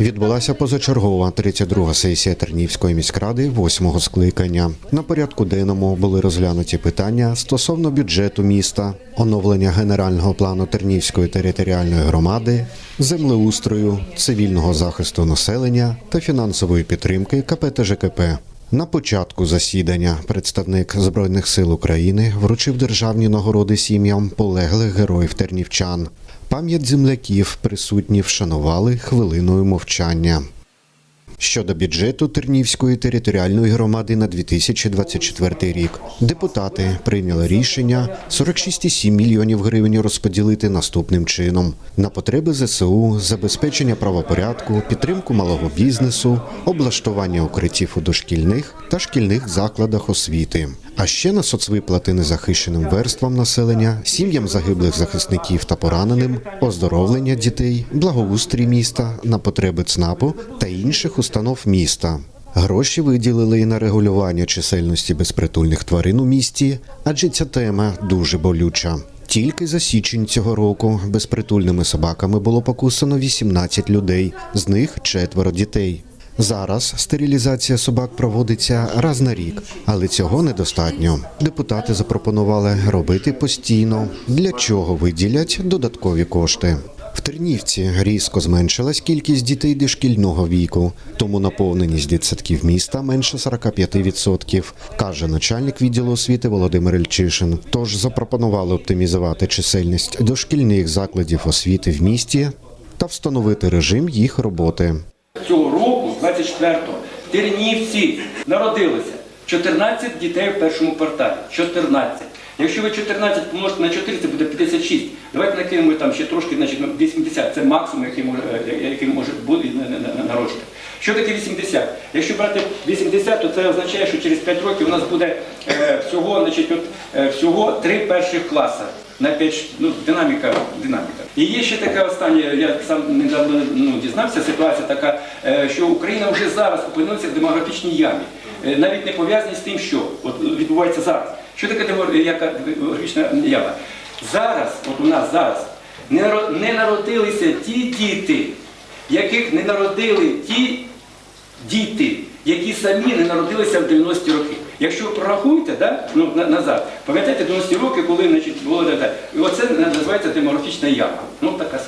Відбулася позачергова 32-га сесія Тернівської міськради восьмого скликання. На порядку денному були розглянуті питання стосовно бюджету міста, оновлення генерального плану Тернівської територіальної громади, землеустрою, цивільного захисту населення та фінансової підтримки КП та ЖКП. На початку засідання представник Збройних сил України вручив державні нагороди сім'ям полеглих героїв тернівчан. Пам'ять земляків присутні вшанували хвилиною мовчання. Щодо бюджету Тернівської територіальної громади на 2024 рік депутати прийняли рішення 46,7 мільйонів гривень розподілити наступним чином на потреби ЗСУ, забезпечення правопорядку, підтримку малого бізнесу, облаштування укриттів у дошкільних та шкільних закладах освіти. А ще на соцвиплати незахищеним верствам населення, сім'ям загиблих захисників та пораненим, оздоровлення дітей, благоустрій міста на потреби ЦНАПу та інших установ міста. Гроші виділили і на регулювання чисельності безпритульних тварин у місті, адже ця тема дуже болюча. Тільки за січень цього року безпритульними собаками було покусано 18 людей, з них четверо дітей. Зараз стерилізація собак проводиться раз на рік, але цього недостатньо. Депутати запропонували робити постійно, для чого виділять додаткові кошти. В Тернівці різко зменшилась кількість дітей дошкільного віку, тому наповненість дитсадків міста менше 45%, каже начальник відділу освіти Володимир Ільчишин. Тож запропонували оптимізувати чисельність дошкільних закладів освіти в місті та встановити режим їх роботи. Цього року, 24-го, в Тернівці народилося 14 дітей в першому кварталі. 14. Якщо ви 14 помножите на 4, це буде 56. Давайте накинемо там ще трошки, значить, ну, 80. Це максимум, який може, е, який може бути на- на- на- народжувати. Що таке 80? Якщо брати 80, то це означає, що через 5 років у нас буде е, всього, значить, от, е, всього 3 перших класи. На 5, ну, динаміка, динаміка. І є ще така остання, я сам недавно ну, дізнався, ситуація така, е, що Україна вже зараз опинилася в демографічній ямі. Е, Навіть не пов'язані з тим, що от відбувається зараз. Що таке демографічна яма? Зараз, от у нас зараз, не народилися ті діти, яких не народили ті діти, які самі не народилися в 90-ті роки. Якщо ви прорахуєте да, ну, назад, пам'ятаєте 90-ті роки, коли значить, було оце називається демографічна яма. Ну така.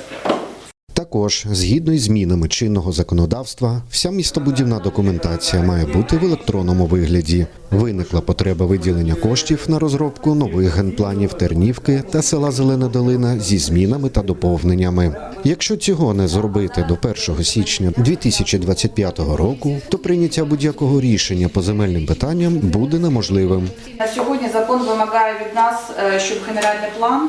Також, згідно із змінами чинного законодавства, вся містобудівна документація має бути в електронному вигляді. Виникла потреба виділення коштів на розробку нових генпланів Тернівки та села Зелена Долина зі змінами та доповненнями. Якщо цього не зробити до 1 січня 2025 року, то прийняття будь-якого рішення по земельним питанням буде неможливим. На сьогодні закон вимагає від нас, е, щоб генеральний план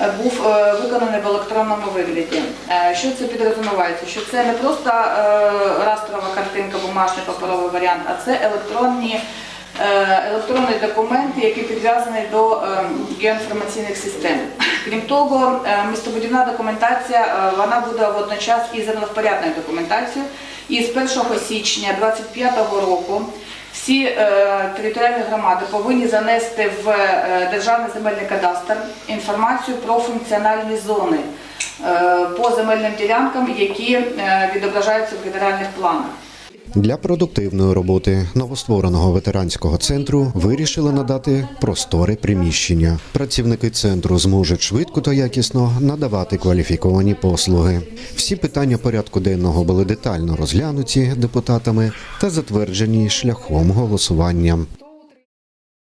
був е, виконаний в електронному вигляді. Е, Що це підрозумівається? Що це не просто е, растрова картинка, бумажний паперовий варіант, а це електронні. е, Електронний документ, який підв'язаний до е, геоінформаційних систем. Крім того, е, містобудівна документація е, вона буде водночас і землевпорядною документацією. І з 1 січня 2025 року всі е, територіальні громади повинні занести в е, державний земельний кадастр інформацію про функціональні зони е, по земельним ділянкам, які е, відображаються в генеральних планах. Для продуктивної роботи новоствореного ветеранського центру вирішили надати просторе приміщення. Працівники центру зможуть швидко та якісно надавати кваліфіковані послуги. Всі питання порядку денного були детально розглянуті депутатами та затверджені шляхом голосування.